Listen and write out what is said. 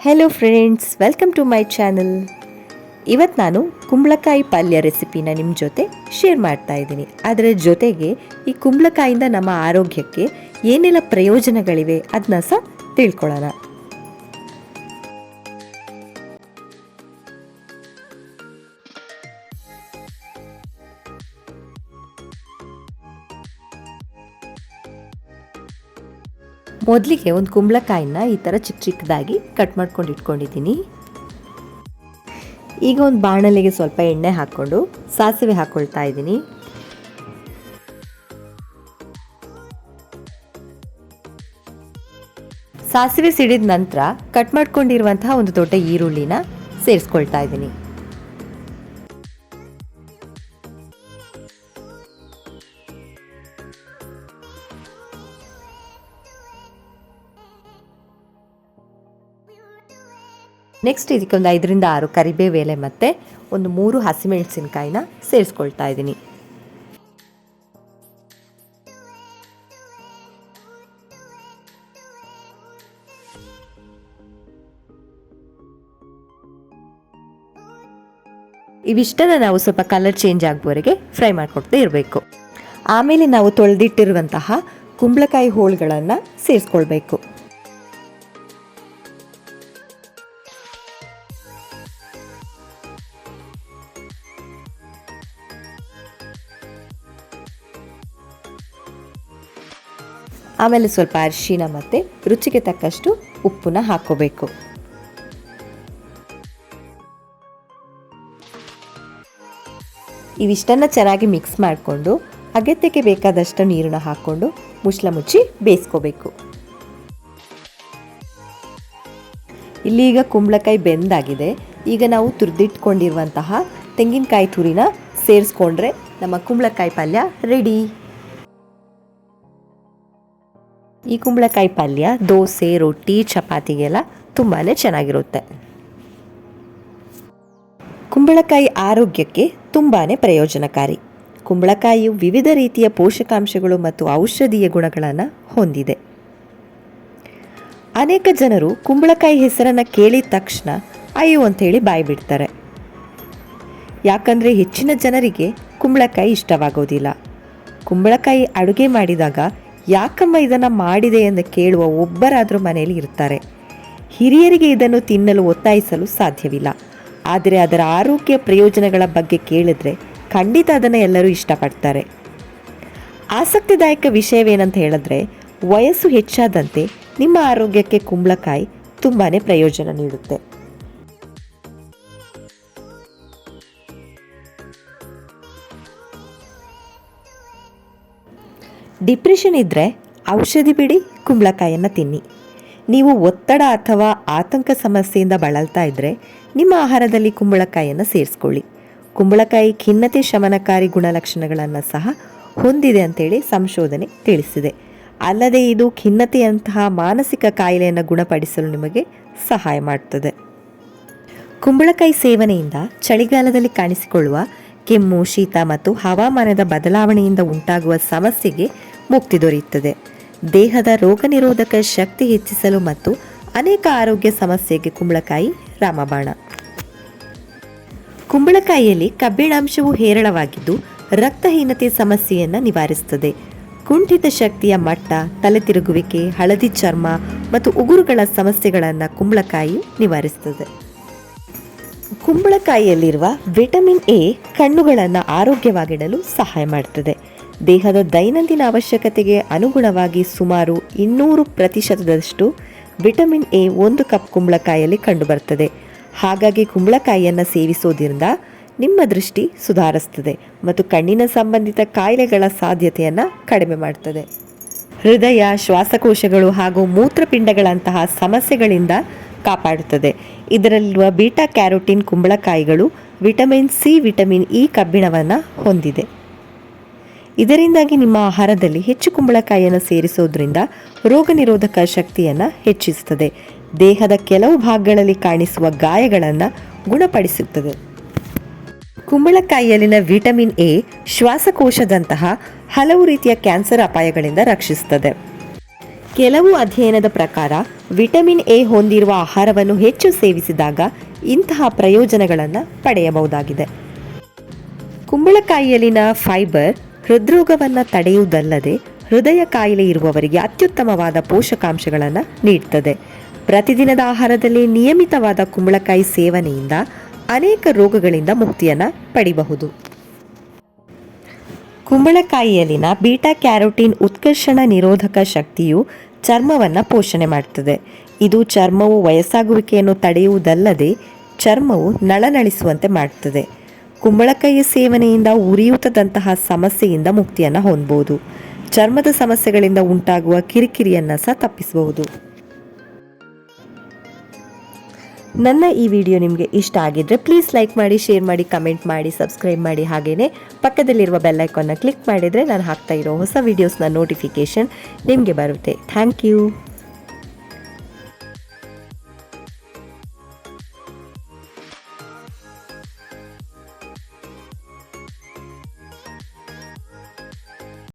Hello friends welcome to my channel ಇವತ್ತು ನಾನು ಕುಂಬಳಕಾಯಿ ಪಲ್ಯ ರೆಸಿಪಿನ ನಿಮ್ಮ ಜೊತೆ ಶೇರ್ ಮಾಡ್ತಾ ಇದ್ದೀನಿ. ಅದರ ಜೊತೆಗೆ ಈ ಕುಂಬಳಕಾಯಿಂದ ನಮ್ಮ ಆರೋಗ್ಯಕ್ಕೆ ಏನೆಲ್ಲ ಪ್ರಯೋಜನಗಳಿವೆ ಅದನ್ನ ಸಹ ತಿಳ್ಕೊಳ್ಳೋಣ. ಮೊದಲಿಗೆ ಒಂದು ಕುಂಬಳಕಾಯಿನ ಈ ಥರ ಚಿಕ್ಕ ಚಿಕ್ಕದಾಗಿ ಕಟ್ ಮಾಡ್ಕೊಂಡು ಇಟ್ಕೊಂಡಿದ್ದೀನಿ. ಈಗ ಒಂದು ಬಾಣಲೆಗೆ ಸ್ವಲ್ಪ ಎಣ್ಣೆ ಹಾಕ್ಕೊಂಡು ಸಾಸಿವೆ ಹಾಕ್ಕೊಳ್ತಾ ಇದ್ದೀನಿ. ಸಾಸಿವೆ ಸಿಡಿದ ನಂತರ ಕಟ್ ಮಾಡ್ಕೊಂಡಿರುವಂತಹ ಒಂದು ದೊಡ್ಡ ಈರುಳ್ಳಿನ ಸೇರಿಸ್ಕೊಳ್ತಾ ಇದ್ದೀನಿ. ನೆಕ್ಸ್ಟ್ ಇದಕ್ಕೊಂದು ಐದರಿಂದ ಆರು ಕರಿಬೇವು ಎಲೆ ಮತ್ತು ಒಂದು ಮೂರು ಹಸಿಮೆಣಸಿನ್ಕಾಯಿನ ಸೇರಿಸ್ಕೊಳ್ತಾ ಇದ್ದೀನಿ. ಇವಿಷ್ಟನ್ನು ನಾವು ಸ್ವಲ್ಪ ಕಲರ್ ಚೇಂಜ್ ಆಗುವವರೆಗೆ ಫ್ರೈ ಮಾಡಿಕೊಡ್ತಾ ಇರಬೇಕು. ಆಮೇಲೆ ನಾವು ತೊಳೆದಿಟ್ಟಿರುವಂತಹ ಕುಂಬಳಕಾಯಿ ಹೋಳುಗಳನ್ನು ಸೇರಿಸ್ಕೊಳ್ಬೇಕು. ಆಮೇಲೆ ಸ್ವಲ್ಪ ಅರಿಶಿನ ಮತ್ತು ರುಚಿಗೆ ತಕ್ಕಷ್ಟು ಉಪ್ಪನ್ನ ಹಾಕೋಬೇಕು. ಇವಿಷ್ಟನ್ನು ಚೆನ್ನಾಗಿ ಮಿಕ್ಸ್ ಮಾಡಿಕೊಂಡು ಅಗತ್ಯಕ್ಕೆ ಬೇಕಾದಷ್ಟು ನೀರನ್ನ ಹಾಕ್ಕೊಂಡು ಮುಚ್ಚಳ ಮುಚ್ಚಿ ಬೇಯಿಸ್ಕೋಬೇಕು. ಇಲ್ಲಿ ಈಗ ಕುಂಬಳಕಾಯಿ ಬೆಂದಾಗಿದೆ. ಈಗ ನಾವು ತುರಿದಿಟ್ಕೊಂಡಿರುವಂತಹ ತೆಂಗಿನಕಾಯಿ ತುರಿನ ಸೇರಿಸ್ಕೊಂಡ್ರೆ ನಮ್ಮ ಕುಂಬಳಕಾಯಿ ಪಲ್ಯ ರೆಡಿ. ಈ ಕುಂಬಳಕಾಯಿ ಪಲ್ಯ, ದೋಸೆ, ರೊಟ್ಟಿ, ಚಪಾತಿಗೆಲ್ಲ ತುಂಬಾ ಚೆನ್ನಾಗಿರುತ್ತೆ. ಕುಂಬಳಕಾಯಿ ಆರೋಗ್ಯಕ್ಕೆ ತುಂಬಾ ಪ್ರಯೋಜನಕಾರಿ. ಕುಂಬಳಕಾಯಿಯು ವಿವಿಧ ರೀತಿಯ ಪೋಷಕಾಂಶಗಳು ಮತ್ತು ಔಷಧೀಯ ಗುಣಗಳನ್ನು ಹೊಂದಿದೆ. ಅನೇಕ ಜನರು ಕುಂಬಳಕಾಯಿ ಹೆಸರನ್ನು ಕೇಳಿದ ತಕ್ಷಣ ಅಯ್ಯೋ ಅಂಥೇಳಿ ಬಾಯಿ ಬಿಡ್ತಾರೆ. ಯಾಕಂದರೆ ಹೆಚ್ಚಿನ ಜನರಿಗೆ ಕುಂಬಳಕಾಯಿ ಇಷ್ಟವಾಗೋದಿಲ್ಲ. ಕುಂಬಳಕಾಯಿ ಅಡುಗೆ ಮಾಡಿದಾಗ ಯಾಕಮ್ಮ ಇದನ್ನು ಮಾಡಿದೆ ಎಂದು ಕೇಳುವ ಒಬ್ಬರಾದರೂ ಮನೆಯಲ್ಲಿ ಇರ್ತಾರೆ. ಹಿರಿಯರಿಗೆ ಇದನ್ನು ತಿನ್ನಲು ಒತ್ತಾಯಿಸಲು ಸಾಧ್ಯವಿಲ್ಲ. ಆದರೆ ಅದರ ಆರೋಗ್ಯ ಪ್ರಯೋಜನಗಳ ಬಗ್ಗೆ ಕೇಳಿದ್ರೆ ಖಂಡಿತ ಅದನ್ನು ಎಲ್ಲರೂ ಇಷ್ಟಪಡ್ತಾರೆ. ಆಸಕ್ತಿದಾಯಕ ವಿಷಯವೇನಂತ ಹೇಳಿದ್ರೆ, ವಯಸ್ಸು ಹೆಚ್ಚಾದಂತೆ ನಿಮ್ಮ ಆರೋಗ್ಯಕ್ಕೆ ಕುಂಬಳಕಾಯಿ ತುಂಬಾ ಪ್ರಯೋಜನ ನೀಡುತ್ತೆ. ಡಿಪ್ರೆಷನ್ ಇದ್ದರೆ ಔಷಧಿ ಬಿಡಿ, ಕುಂಬಳಕಾಯನ್ನು ತಿನ್ನಿ. ನೀವು ಒತ್ತಡ ಅಥವಾ ಆತಂಕ ಸಮಸ್ಯೆಯಿಂದ ಬಳಲ್ತಾ ಇದ್ದರೆ ನಿಮ್ಮ ಆಹಾರದಲ್ಲಿ ಕುಂಬಳಕಾಯಿಯನ್ನು ಸೇರಿಸ್ಕೊಳ್ಳಿ. ಕುಂಬಳಕಾಯಿ ಖಿನ್ನತೆ ಶಮನಕಾರಿ ಗುಣಲಕ್ಷಣಗಳನ್ನು ಸಹ ಹೊಂದಿದೆ ಅಂತೇಳಿ ಸಂಶೋಧನೆ ತಿಳಿಸಿದೆ. ಅಲ್ಲದೆ ಇದು ಖಿನ್ನತೆಯಂತಹ ಮಾನಸಿಕ ಕಾಯಿಲೆಯನ್ನು ಗುಣಪಡಿಸಲು ನಿಮಗೆ ಸಹಾಯ ಮಾಡುತ್ತದೆ ಕುಂಬಳಕಾಯಿ ಸೇವನೆಯಿಂದ ಚಳಿಗಾಲದಲ್ಲಿ ಕಾಣಿಸಿಕೊಳ್ಳುವ ಕೆಮ್ಮು, ಶೀತ ಮತ್ತು ಹವಾಮಾನದ ಬದಲಾವಣೆಯಿಂದ ಉಂಟಾಗುವ ಸಮಸ್ಯೆಗೆ ಮುಕ್ತಿ ದೊರೆಯುತ್ತದೆ. ದೇಹದ ರೋಗ ನಿರೋಧಕ ಶಕ್ತಿ ಹೆಚ್ಚಿಸಲು ಮತ್ತು ಅನೇಕ ಆರೋಗ್ಯ ಸಮಸ್ಯೆಗೆ ಕುಂಬಳಕಾಯಿ, ರಾಮಬಾಣ. ಕುಂಬಳಕಾಯಿಯಲ್ಲಿ ಕಬ್ಬಿಣಾಂಶವು ಹೇರಳವಾಗಿದ್ದು, ರಕ್ತಹೀನತೆ ಸಮಸ್ಯೆಯನ್ನು ನಿವಾರಿಸುತ್ತದೆ. ಕುಂಠಿತ ಶಕ್ತಿಯ ಮಟ್ಟ, ತಲೆ ತಿರುಗುವಿಕೆ, ಹಳದಿ ಚರ್ಮ ಮತ್ತು ಉಗುರುಗಳ ಸಮಸ್ಯೆಗಳನ್ನು ಕುಂಬಳಕಾಯಿ ನಿವಾರಿಸುತ್ತದೆ. ಕುಂಬಳಕಾಯಿಯಲ್ಲಿರುವ ವಿಟಮಿನ್ ಎ ಕಣ್ಣುಗಳನ್ನು ಆರೋಗ್ಯವಾಗಿಡಲು ಸಹಾಯ ಮಾಡುತ್ತದೆ ದೇಹದ ದೈನಂದಿನ ಅವಶ್ಯಕತೆಗೆ ಅನುಗುಣವಾಗಿ ಸುಮಾರು ಇನ್ನೂರು ಪ್ರತಿಶತದಷ್ಟು ವಿಟಮಿನ್ ಎ ಒಂದು ಕಪ್ ಕುಂಬಳಕಾಯಿಯಲ್ಲಿ ಕಂಡುಬರುತ್ತದೆ ಹಾಗಾಗಿ ಕುಂಬಳಕಾಯಿಯನ್ನು ಸೇವಿಸೋದ್ರಿಂದ ನಿಮ್ಮ ದೃಷ್ಟಿ ಸುಧಾರಿಸ್ತದೆ ಮತ್ತು ಕಣ್ಣಿನ ಸಂಬಂಧಿತ ಕಾಯಿಲೆಗಳ ಸಾಧ್ಯತೆಯನ್ನು ಕಡಿಮೆ ಮಾಡ್ತದೆ. ಹೃದಯ, ಶ್ವಾಸಕೋಶಗಳು ಹಾಗೂ ಮೂತ್ರಪಿಂಡಗಳಂತಹ ಸಮಸ್ಯೆಗಳಿಂದ ಕಾಪಾಡುತ್ತದೆ. ಇದರಲ್ಲಿರುವ ಬೀಟಾ ಕ್ಯಾರೋಟಿನ್ ಕುಂಬಳಕಾಯಿಗಳು ವಿಟಮಿನ್ ಸಿ, ವಿಟಮಿನ್ ಇ ಕಬ್ಬಿಣವನ್ನು ಹೊಂದಿದೆ. ಇದರಿಂದಾಗಿ ನಿಮ್ಮ ಆಹಾರದಲ್ಲಿ ಹೆಚ್ಚು ಕುಂಬಳಕಾಯಿಯನ್ನು ಸೇರಿಸೋದ್ರಿಂದ ರೋಗ ನಿರೋಧಕ ಶಕ್ತಿಯನ್ನು ಹೆಚ್ಚಿಸುತ್ತದೆ ದೇಹದ ಕೆಲವು ಭಾಗಗಳಲ್ಲಿ ಕಾಣಿಸುವ ಗಾಯಗಳನ್ನು ಗುಣಪಡಿಸುತ್ತದೆ. ಕುಂಬಳಕಾಯಿಯಲ್ಲಿನ ವಿಟಮಿನ್ ಎ ಶ್ವಾಸಕೋಶದಂತಹ ಹಲವು ರೀತಿಯ ಕ್ಯಾನ್ಸರ್ ಅಪಾಯಗಳಿಂದ ರಕ್ಷಿಸುತ್ತದೆ ಕೆಲವು ಅಧ್ಯಯನದ ಪ್ರಕಾರ ವಿಟಮಿನ್ ಎ ಹೊಂದಿರುವ ಆಹಾರವನ್ನು ಹೆಚ್ಚು ಸೇವಿಸಿದಾಗ ಇಂತಹ ಪ್ರಯೋಜನಗಳನ್ನು ಪಡೆಯಬಹುದಾಗಿದೆ. ಕುಂಬಳಕಾಯಿಯಲ್ಲಿನ ಫೈಬರ್ ಹೃದ್ರೋಗವನ್ನು ತಡೆಯುವುದಲ್ಲದೆ ಹೃದಯ ಕಾಯಿಲೆ ಇರುವವರಿಗೆ ಅತ್ಯುತ್ತಮವಾದ ಪೋಷಕಾಂಶಗಳನ್ನು ನೀಡುತ್ತದೆ ಪ್ರತಿದಿನದ ಆಹಾರದಲ್ಲಿ ನಿಯಮಿತವಾದ ಕುಂಬಳಕಾಯಿ ಸೇವನೆಯಿಂದ ಅನೇಕ ರೋಗಗಳಿಂದ ಮುಕ್ತಿಯನ್ನು ಪಡಿಬಹುದು. ಕುಂಬಳಕಾಯಿಯಲ್ಲಿನ ಬೀಟಾ ಕ್ಯಾರೋಟಿನ್ ಉತ್ಕರ್ಷಣ ನಿರೋಧಕ ಶಕ್ತಿಯು ಚರ್ಮವನ್ನು ಪೋಷಣೆ ಮಾಡುತ್ತದೆ ಇದು ಚರ್ಮವು ವಯಸ್ಸಾಗುವಿಕೆಯನ್ನು ತಡೆಯುವುದಲ್ಲದೆ ಚರ್ಮವು ನಳನಳಿಸುವಂತೆ ಮಾಡುತ್ತದೆ ಕುಂಬಳಕಾಯಿಯ ಸೇವನೆಯಿಂದ ಉರಿಯೂತದಂತಹ ಸಮಸ್ಯೆಯಿಂದ ಮುಕ್ತಿಯನ್ನು ಹೊಂದಬಹುದು ಚರ್ಮದ ಸಮಸ್ಯೆಗಳಿಂದ ಉಂಟಾಗುವ ಕಿರಿಕಿರಿಯನ್ನು ಸಹ ತಪ್ಪಿಸಬಹುದು. ನನ್ನ ಈ ವಿಡಿಯೋ ನಿಮಗೆ ಇಷ್ಟ ಆಗಿದ್ರೆ ಪ್ಲೀಸ್ ಲೈಕ್ ಮಾಡಿ, ಶೇರ್ ಮಾಡಿ, ಕಮೆಂಟ್ ಮಾಡಿ, ಸಬ್ಸ್ಕ್ರೈಬ್ ಮಾಡಿ ಹಾಗೆಯೇ ಪಕ್ಕದಲ್ಲಿರುವ ಬೆಲ್ ಐಕಾನ್ನ ಕ್ಲಿಕ್ ಮಾಡಿದರೆ ನಾನು ಹಾಕ್ತಾ ಇರೋ ಹೊಸ ವೀಡಿಯೋಸ್ನ ನೋಟಿಫಿಕೇಷನ್ ನಿಮಗೆ ಬರುತ್ತೆ. Thank you.